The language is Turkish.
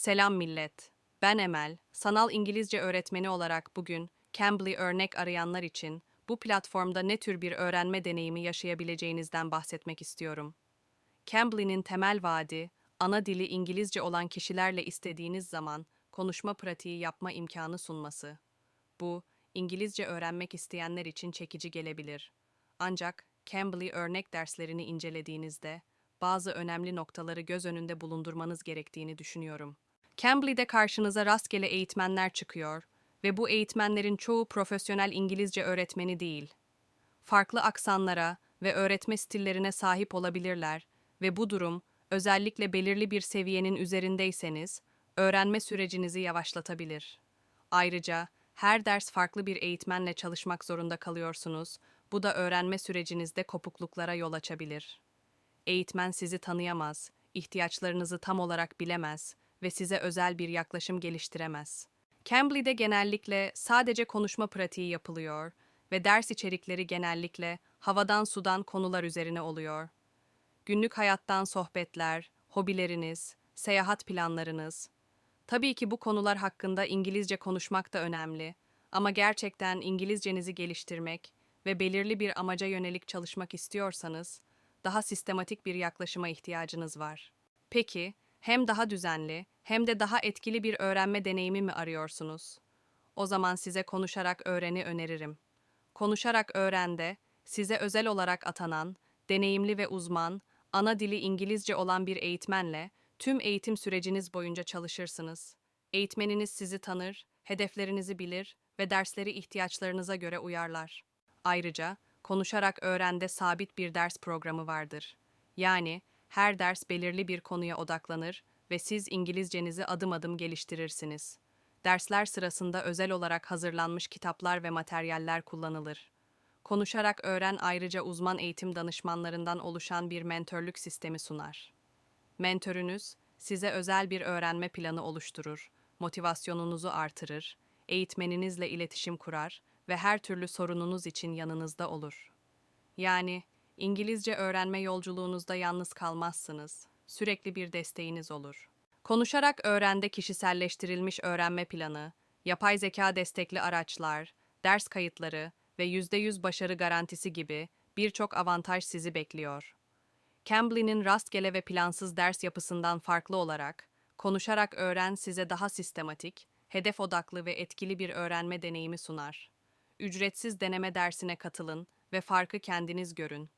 Selam millet. Ben Emel, sanal İngilizce öğretmeni olarak bugün Cambly örnek arayanlar için bu platformda ne tür bir öğrenme deneyimi yaşayabileceğinizden bahsetmek istiyorum. Cambly'nin temel vaadi, ana dili İngilizce olan kişilerle istediğiniz zaman konuşma pratiği yapma imkanı sunması. Bu, İngilizce öğrenmek isteyenler için çekici gelebilir. Ancak Cambly örnek derslerini incelediğinizde bazı önemli noktaları göz önünde bulundurmanız gerektiğini düşünüyorum. Cambly'de karşınıza rastgele eğitmenler çıkıyor ve bu eğitmenlerin çoğu profesyonel İngilizce öğretmeni değil. Farklı aksanlara ve öğretme stillerine sahip olabilirler ve bu durum özellikle belirli bir seviyenin üzerindeyseniz öğrenme sürecinizi yavaşlatabilir. Ayrıca her ders farklı bir eğitmenle çalışmak zorunda kalıyorsunuz. Bu da öğrenme sürecinizde kopukluklara yol açabilir. Eğitmen sizi tanıyamaz, ihtiyaçlarınızı tam olarak bilemez ve size özel bir yaklaşım geliştiremez. Cambly'de genellikle sadece konuşma pratiği yapılıyor ve ders içerikleri genellikle havadan sudan konular üzerine oluyor. Günlük hayattan sohbetler, hobileriniz, seyahat planlarınız. Tabii ki bu konular hakkında İngilizce konuşmak da önemli ama gerçekten İngilizcenizi geliştirmek ve belirli bir amaca yönelik çalışmak istiyorsanız daha sistematik bir yaklaşıma ihtiyacınız var. Peki, hem daha düzenli hem de daha etkili bir öğrenme deneyimi mi arıyorsunuz? O zaman size konuşarak öğreni öneririm. Konuşarak öğrende size özel olarak atanan, deneyimli ve uzman, ana dili İngilizce olan bir eğitmenle tüm eğitim süreciniz boyunca çalışırsınız. Eğitmeniniz sizi tanır, hedeflerinizi bilir ve dersleri ihtiyaçlarınıza göre uyarlar. Ayrıca konuşarak öğrende sabit bir ders programı vardır. Yani her ders belirli bir konuya odaklanır ve siz İngilizcenizi adım adım geliştirirsiniz. Dersler sırasında özel olarak hazırlanmış kitaplar ve materyaller kullanılır. Konuşarak öğren ayrıca uzman eğitim danışmanlarından oluşan bir mentörlük sistemi sunar. Mentörünüz size özel bir öğrenme planı oluşturur, motivasyonunuzu artırır, eğitmeninizle iletişim kurar ve her türlü sorununuz için yanınızda olur. Yani İngilizce öğrenme yolculuğunuzda yalnız kalmazsınız. Sürekli bir desteğiniz olur. Konuşarak öğrende kişiselleştirilmiş öğrenme planı, yapay zeka destekli araçlar, ders kayıtları ve %100 başarı garantisi gibi birçok avantaj sizi bekliyor. Cambly'nin rastgele ve plansız ders yapısından farklı olarak, konuşarak öğren size daha sistematik, hedef odaklı ve etkili bir öğrenme deneyimi sunar. Ücretsiz deneme dersine katılın ve farkı kendiniz görün.